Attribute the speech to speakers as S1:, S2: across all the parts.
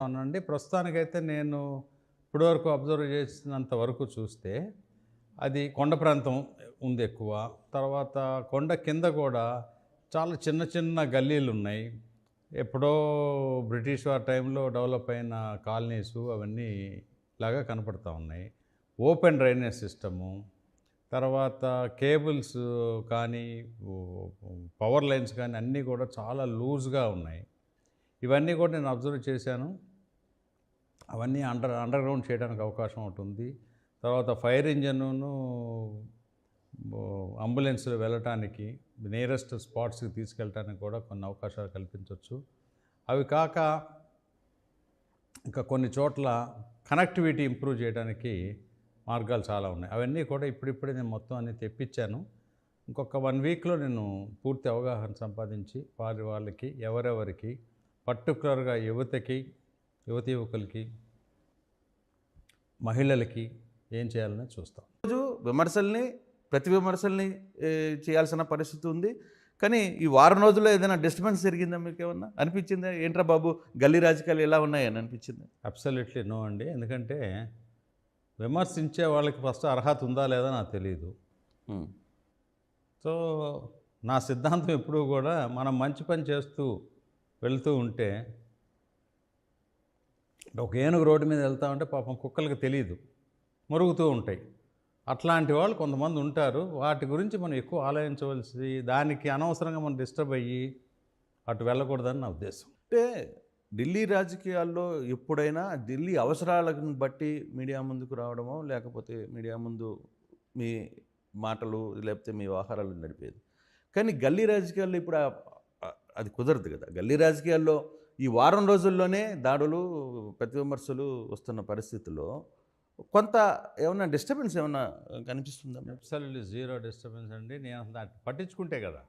S1: అవునండి. ప్రస్తుతానికైతే నేను ఇప్పటివరకు అబ్జర్వ్ చేసినంత వరకు చూస్తే అది కొండ ప్రాంతం ఉంది ఎక్కువ. తర్వాత కొండ కింద కూడా చాలా చిన్న చిన్న గల్లీలు ఉన్నాయి. ఎప్పుడో బ్రిటిష్ వారి టైంలో డెవలప్ అయిన కాలనీస్ అవన్నీ లాగా కనపడతా ఉన్నాయి. ఓపెన్ డ్రైనేజ్ సిస్టము తర్వాత కేబుల్స్ కానీ పవర్ లైన్స్ కానీ అన్నీ కూడా చాలా లూజ్గా ఉన్నాయి. ఇవన్నీ కూడా నేను అబ్జర్వ్ చేశాను. అవన్నీ అండర్ అండర్ గ్రౌండ్ చేయడానికి అవకాశం ఉంటుంది తర్వాత ఫైర్ ఇంజన్ను అంబులెన్స్లో వెళ్ళటానికి నియరెస్ట్ స్పాట్స్కి తీసుకెళ్ళటానికి కూడా కొన్ని అవకాశాలు కల్పించవచ్చు అవి కాక ఇంకా కొన్ని చోట్ల కనెక్టివిటీ ఇంప్రూవ్ చేయడానికి మార్గాలు చాలా ఉన్నాయి. అవన్నీ కూడా ఇప్పుడిప్పుడే నేను మొత్తం అన్ని తెప్పించాను. ఇంకొక వన్ వీక్లో నేను పూర్తి అవగాహన సంపాదించి వారి వాళ్ళకి ఎవరెవరికి పర్టికులర్గా యువతకి యువతి యువకులకి మహిళలకి ఏం చేయాలని చూస్తాం.
S2: రోజు విమర్శల్ని ప్రతి విమర్శల్ని చేయాల్సిన పరిస్థితి ఉంది. కానీ ఈ వారం రోజుల్లో ఏదైనా డిస్టర్బెన్స్ జరిగిందా మీకు ఏమన్నా అనిపించిందా? ఏంట్రా బాబు గల్లీ రాజకీయాలు ఎలా ఉన్నాయని అనిపించింది?
S1: అబ్సల్యూట్లీ నో అండి. ఎందుకంటే విమర్శించే వాళ్ళకి ఫస్ట్ అర్హత ఉందా లేదా నాకు తెలియదు సో నా సిద్ధాంతం ఎప్పుడూ కూడా మనం మంచి పని చేస్తూ వెళ్తూ ఉంటే ఒక ఏనుగు రోడ్డు మీద వెళ్తా ఉంటే పాపం కుక్కలకి తెలియదు మురుగుతూ ఉంటాయి. అట్లాంటి వాళ్ళు కొంతమంది ఉంటారు. వాటి గురించి మనం ఎక్కువ ఆలోచించవలసి దానికి అనవసరంగా మనం డిస్టర్బ్ అయ్యి అటు వెళ్ళకూడదని నా ఉద్దేశం.
S2: అంటే ఢిల్లీ రాజకీయాల్లో ఎప్పుడైనా ఢిల్లీ అవసరాలను బట్టి మీడియా ముందుకు రావడమో లేకపోతే మీడియా ముందు మీ మాటలు లేకపోతే మీ వ్యవహారాలు నడిపేది. కానీ గల్లీ రాజకీయాల్లో ఇప్పుడు అది కుదరదు కదా. గల్లీ రాజకీయాల్లో ఈ వారం రోజుల్లోనే దాడులు ప్రతి విమర్శలు వస్తున్న పరిస్థితుల్లో కొంత ఏమన్నా డిస్టర్బెన్స్ ఏమన్నా కనిపిస్తుందా?
S1: అబ్సల్యూట్లీ జీరో డిస్టర్బెన్స్ అండి. నేను అసలు దాన్ని పట్టించుకుంటే కదా.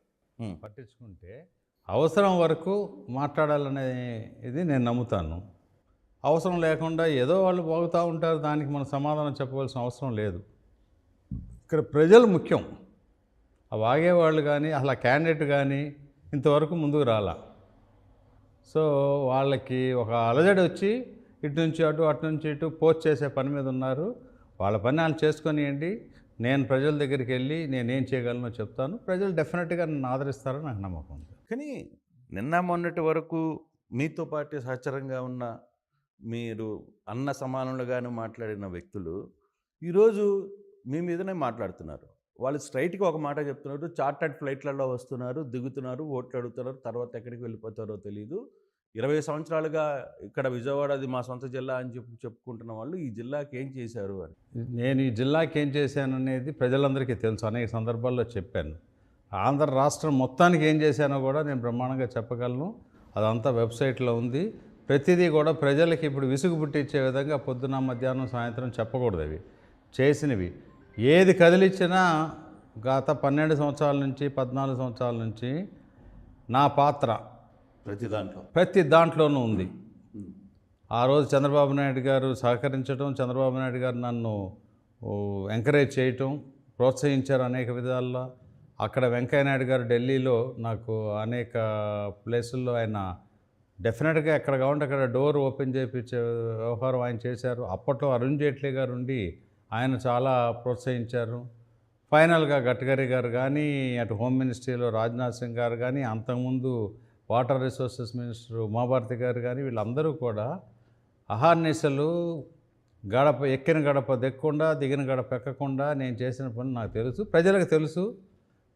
S1: పట్టించుకుంటే అవసరం వరకు మాట్లాడాలనే ఇది నేను నమ్ముతాను. అవసరం లేకుండా ఏదో వాళ్ళు బాగుతూ ఉంటారు. దానికి మనం సమాధానం చెప్పవలసిన అవసరం లేదు. ఇక్కడ ప్రజలు ముఖ్యం. ఆ వాగేవాళ్ళు కానీ అసలు క్యాండిడేట్ కానీ ఇంతవరకు ముందుకు రాలా. సో వాళ్ళకి ఒక అలజడి వచ్చి ఇటు నుంచి అటు అటు నుంచి ఇటు పోస్ట్ చేసే పని మీద ఉన్నారు. వాళ్ళ పని వాళ్ళు చేసుకొనియండి నేను ప్రజల దగ్గరికి వెళ్ళి నేనేం చేయగలనో చెప్తాను. ప్రజలు డెఫినెట్గా నన్ను ఆదరిస్తారని నాకు నమ్మకం ఉంది.
S2: కానీ నిన్న మొన్నటి వరకు మీతో పాటు సహచరంగా ఉన్న మీరు అన్న సమానులుగానే మాట్లాడిన వ్యక్తులు ఈరోజు మీ మీదనే మాట్లాడుతున్నారు. వాళ్ళు స్ట్రైట్గా ఒక మాట చెప్తున్నారు చార్టర్డ్ ఫ్లైట్లలో వస్తున్నారు దిగుతున్నారు ఓట్లు అడుగుతున్నారు తర్వాత ఎక్కడికి వెళ్ళిపోతారో తెలియదు ఇరవై సంవత్సరాలుగా ఇక్కడ విజయవాడ అది మా సొంత జిల్లా అని చెప్పి చెప్పుకుంటున్న వాళ్ళు ఈ జిల్లాకి ఏం చేశారు అని.
S1: నేను ఈ జిల్లాకి ఏం చేశాననేది ప్రజలందరికీ తెలుసు అనేక సందర్భాల్లో చెప్పాను. ఆంధ్ర రాష్ట్రం మొత్తానికి ఏం చేశానో కూడా నేను బ్రహ్మాండంగా చెప్పగలను. అదంతా వెబ్సైట్లో ఉంది. ప్రతిదీ కూడా ప్రజలకి ఇప్పుడు విసుగు పుట్టించే విధంగా పొద్దున మధ్యాహ్నం సాయంత్రం చెప్పకూడదు అవి. చేసినవి. ఏది కదిలిచ్చినా గత పన్నెండు సంవత్సరాల నుంచి పద్నాలుగు సంవత్సరాల నుంచి నా పాత్ర
S2: ప్రతి దాంట్లో.
S1: ప్రతి దాంట్లోనూ ఉంది. ఆ రోజు చంద్రబాబు నాయుడు గారు సహకరించడం చంద్రబాబు నాయుడు గారు నన్ను ఎంకరేజ్ చేయటం ప్రోత్సహించారు అనేక విధాల్లో. అక్కడ వెంకయ్య నాయుడు గారు ఢిల్లీలో నాకు అనేక ప్లేసుల్లో ఆయన డెఫినెట్గా ఎక్కడ కావాలంటే అక్కడ డోర్ ఓపెన్ చేయించే వ్యవహారం ఆయన చేశారు. అప్పట్లో అరుణ్ జైట్లీ గారు ఉండి ఆయన చాలా ప్రోత్సహించారు. ఫైనల్గా గడ్కరీ గారు కానీ అటు హోమ్ మినిస్ట్రీలో రాజ్నాథ్ సింగ్ గారు కానీ అంతకుముందు వాటర్ రిసోర్సెస్ మినిస్టర్ ఉమాభారతి గారు కానీ వీళ్ళందరూ కూడా అహార్నిశలు గడప ఎక్కిన గడప దెక్కకుండా దిగిన గడప ఎక్కకుండా నేను చేసిన పని నాకు తెలుసు. ప్రజలకు తెలుసు.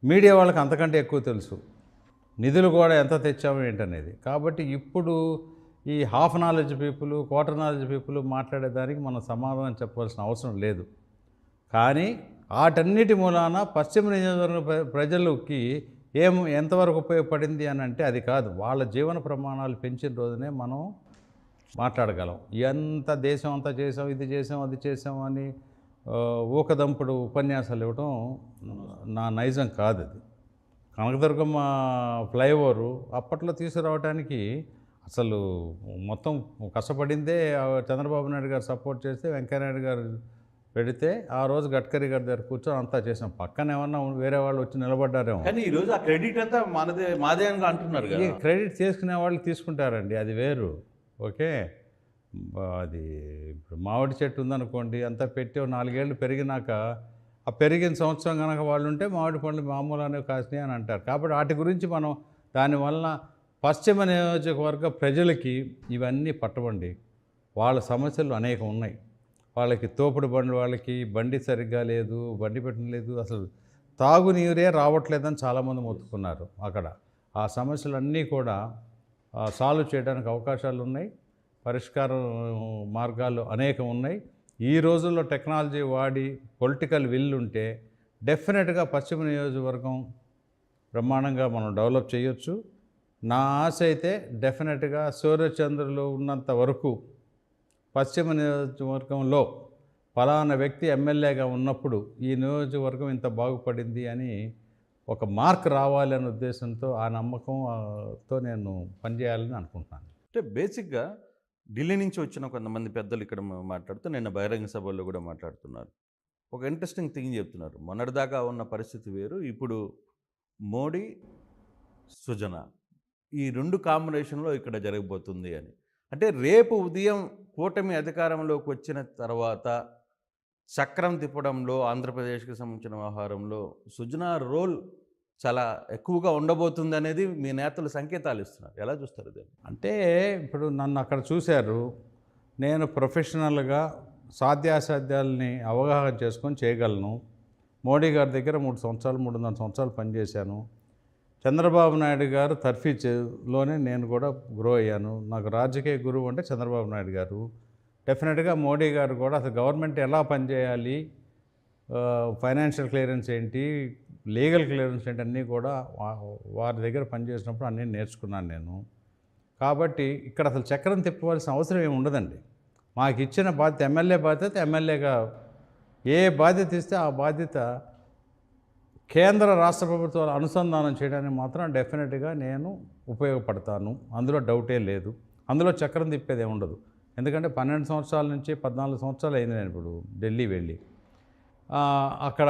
S1: మీడియా వాళ్ళకి అంతకంటే ఎక్కువ తెలుసు. నిధులు కూడా ఎంత తెచ్చాము ఏంటనేది. కాబట్టి ఇప్పుడు ఈ half knowledge people quarter knowledge people మాట్లాడేదానికి మనం సమాధానం చెప్పవలసిన అవసరం లేదు. కానీ వాటన్నిటి మూలాన పశ్చిమ నియోజకవర్గ ప్రజలకి ఏం ఎంతవరకు ఉపయోగపడింది అని అంటే అది కాదు. వాళ్ళ జీవన ప్రమాణాలు పెంచిన రోజునే మనం మాట్లాడగలం. ఎంత దేశం అంతా చేసాం ఇది చేసాం అది చేసాం అని ఊకదంపుడు ఉపన్యాసాలు ఇవ్వడం నా నైజం కాదు అది. కనకదుర్గమ్మ ఫ్లైఓవరు అప్పట్లో తీసుకురావడానికి అసలు మొత్తం కష్టపడిందే చంద్రబాబు నాయుడు గారు సపోర్ట్ చేస్తే వెంకయ్యనాయుడు గారు పెడితే ఆ రోజు గడ్కరీ గారి దగ్గర కూర్చొని అంతా చేసాం పక్కన ఏమన్నా వేరే వాళ్ళు వచ్చి నిలబడ్డారేమో.
S2: కానీ ఈరోజు ఆ క్రెడిట్ అంతా మనదే మాదే అని అంటున్నారు
S1: ఈ క్రెడిట్ తీసుకునే వాళ్ళు తీసుకుంటారండి అది వేరు. ఓకే? అది ఇప్పుడు మామిడి చెట్టు ఉందనుకోండి అంతా పెట్టి నాలుగేళ్ళు పెరిగినాక ఆ పెరిగిన సంవత్సరం కనుక వాళ్ళు ఉంటే మామిడి పండ్లు మామూలుగానే కాసినాయి అని అంటారు. కాబట్టి వాటి గురించి మనం దానివల్ల పశ్చిమ నియోజకవర్గ ప్రజలకి ఇవన్నీ పట్టబండి వాళ్ళ సమస్యలు అనేకం ఉన్నాయి. వాళ్ళకి తోపుడు బండి వాళ్ళకి బండి సరిగ్గా లేదు బండి పెట్టడం లేదు అసలు తాగునీరే రావట్లేదని చాలామంది మొత్తుకున్నారు అక్కడ. ఆ సమస్యలన్నీ కూడా సాల్వ్ చేయడానికి అవకాశాలు ఉన్నాయి. పరిష్కార మార్గాలు అనేకం ఉన్నాయి. ఈ రోజుల్లో టెక్నాలజీ వాడి పొలిటికల్ విల్ ఉంటే డెఫినెట్గా పశ్చిమ నియోజకవర్గం బ్రహ్మాండంగా మనం డెవలప్ చేయొచ్చు. నా ఆశ అయితే డెఫినెట్గా సూర్యచంద్రులు ఉన్నంత వరకు పశ్చిమ నియోజకవర్గంలో ఫలానా వ్యక్తి ఎమ్మెల్యేగా ఉన్నప్పుడు ఈ నియోజకవర్గం ఇంత బాగుపడింది అని ఒక మార్క్ రావాలి అనే ఉద్దేశంతో ఆ నమ్మకంతో నేను పనిచేయాలని అనుకుంటున్నాను.
S2: అంటే బేసిక్గా ఢిల్లీ నుంచి వచ్చిన కొంతమంది పెద్దలు ఇక్కడ మాట్లాడుతూ నిన్న బహిరంగ సభల్లో కూడా మాట్లాడుతున్నారు. ఒక ఇంట్రెస్టింగ్ థింగ్ చెప్తున్నారు. మొన్నటిదాకా ఉన్న పరిస్థితి వేరు. ఇప్పుడు మోడీ సుజన ఈ రెండు కాంబినేషన్లో ఇక్కడ జరగబోతుంది అని. అంటే రేపు ఉదయం కూటమి అధికారంలోకి వచ్చిన తర్వాత చక్రం తిప్పడంలో ఆంధ్రప్రదేశ్కి సంబంధించిన వ్యవహారంలో సుజనా రోల్ చాలా ఎక్కువగా ఉండబోతుంది అనేది మీ నేతలు సంకేతాలు ఇస్తున్నారు. ఎలా చూస్తారు దీన్ని?
S1: అంటే ఇప్పుడు నన్ను అక్కడ చూశారు. నేను ప్రొఫెషనల్గా సాధ్యాసాధ్యాలని అవగాహన చేసుకొని చేయగలను. మోడీ గారి దగ్గర మూడు సంవత్సరాలు మూడున్నర సంవత్సరాలు పనిచేశాను. చంద్రబాబు నాయుడు గారు తర్ఫీలోనే నేను కూడా గ్రో అయ్యాను. నాకు రాజకీయ గురువు అంటే చంద్రబాబు నాయుడు గారు. డెఫినెట్గా మోడీ గారు కూడా అసలు గవర్నమెంట్ ఎలా పనిచేయాలి ఫైనాన్షియల్ క్లియరెన్స్ ఏంటి లీగల్ క్లియరెన్స్ ఏంటి అన్నీ కూడా వారి దగ్గర పనిచేసినప్పుడు అన్నీ నేర్చుకున్నాను నేను. కాబట్టి ఇక్కడ అసలు చక్రం తిప్పవలసిన అవసరం ఏమి ఉండదండి. మాకు ఇచ్చిన బాధ్యత ఎమ్మెల్యే బాధ్యత ఎమ్మెల్యేగా ఏ బాధ్యత ఇస్తే ఆ బాధ్యత కేంద్ర రాష్ట్ర ప్రభుత్వాలు అనుసంధానం చేయడానికి మాత్రం డెఫినెట్గా నేను ఉపయోగపడతాను. అందులో డౌటే లేదు. అందులో చక్రం తిప్పేది ఉండదు. ఎందుకంటే పన్నెండు సంవత్సరాల నుంచి పద్నాలుగు సంవత్సరాలు అయింది నేను ఇప్పుడు ఢిల్లీ వెళ్ళి. అక్కడ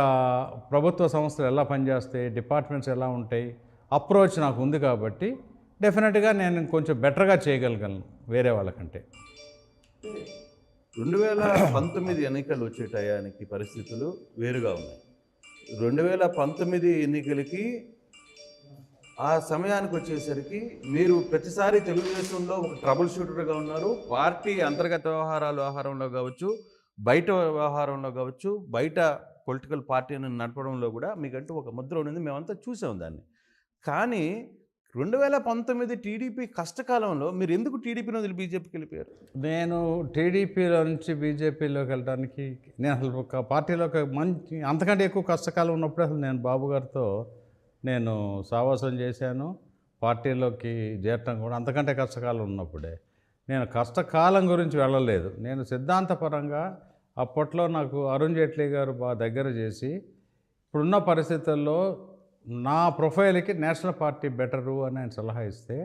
S1: ప్రభుత్వ సంస్థలు ఎలా పనిచేస్తాయి డిపార్ట్మెంట్స్ ఎలా ఉంటాయి అప్రోచ్ నాకు ఉంది కాబట్టి డెఫినెట్గా నేను కొంచెం బెటర్గా చేయగలగలను వేరే వాళ్ళకంటే.
S2: రెండు వేల పంతొమ్మిది ఎన్నికలు వచ్చే టయానికి పరిస్థితులు వేరుగా ఉన్నాయి. రెండు వేల పంతొమ్మిది ఎన్నికలకి ఆ సమయానికి వచ్చేసరికి మీరు ప్రతిసారి తెలుగుదేశంలో ఒక ట్రబుల్ షూటర్గా ఉన్నారు. పార్టీ అంతర్గత వ్యవహారాల వ్యవహారంలో కావచ్చు బయట వ్యవహారంలో కావచ్చు బయట పొలిటికల్ పార్టీని నడపడంలో కూడా మీకంటూ ఒక ముద్ర ఉన్నది మేమంతా చూసాం దాన్ని. కానీ రెండు వేల పంతొమ్మిది టీడీపీ కష్టకాలంలో మీరు ఎందుకు టీడీపీ వదిలి బీజేపీకి వెళ్ళిపోయారు?
S1: నేను టీడీపీలో నుంచి బీజేపీలోకి వెళ్ళడానికి నేను అసలు ఒక పార్టీలోకి మంచి అంతకంటే ఎక్కువ కష్టకాలం ఉన్నప్పుడు అసలు నేను బాబు గారితో నేను సావాసం చేశాను. పార్టీలోకి చేరటం కూడా అంతకంటే కష్టకాలం ఉన్నప్పుడే. నేను కష్టకాలం గురించి వెళ్ళలేదు. నేను సిద్ధాంతపరంగా అప్పట్లో నాకు అరుణ్ జైట్లీ గారు బాగా దగ్గర చేసి ఇప్పుడున్న పరిస్థితుల్లో నా ప్రొఫైల్కి నేషనల్ పార్టీ బెటరు అని ఆయన సలహా ఇస్తే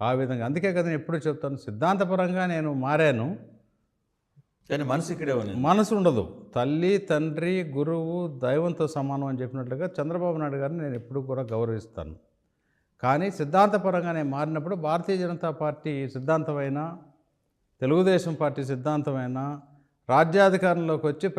S1: ఆ విధంగా. అందుకే కదా నేను ఎప్పుడు చెప్తాను సిద్ధాంతపరంగా నేను మారాను.
S2: కానీ మనసు ఇక్కడే ఉంది
S1: మనసు ఉండదు. తల్లి తండ్రి గురువు దైవంతో సమానం అని చెప్పినట్లుగా చంద్రబాబు నాయుడు గారిని నేను ఎప్పుడు కూడా గౌరవిస్తాను. కానీ సిద్ధాంతపరంగా నేను మారినప్పుడు భారతీయ జనతా పార్టీ సిద్ధాంతమైన తెలుగుదేశం పార్టీ సిద్ధాంతమైన రాజ్యాధికారంలోకి వచ్చి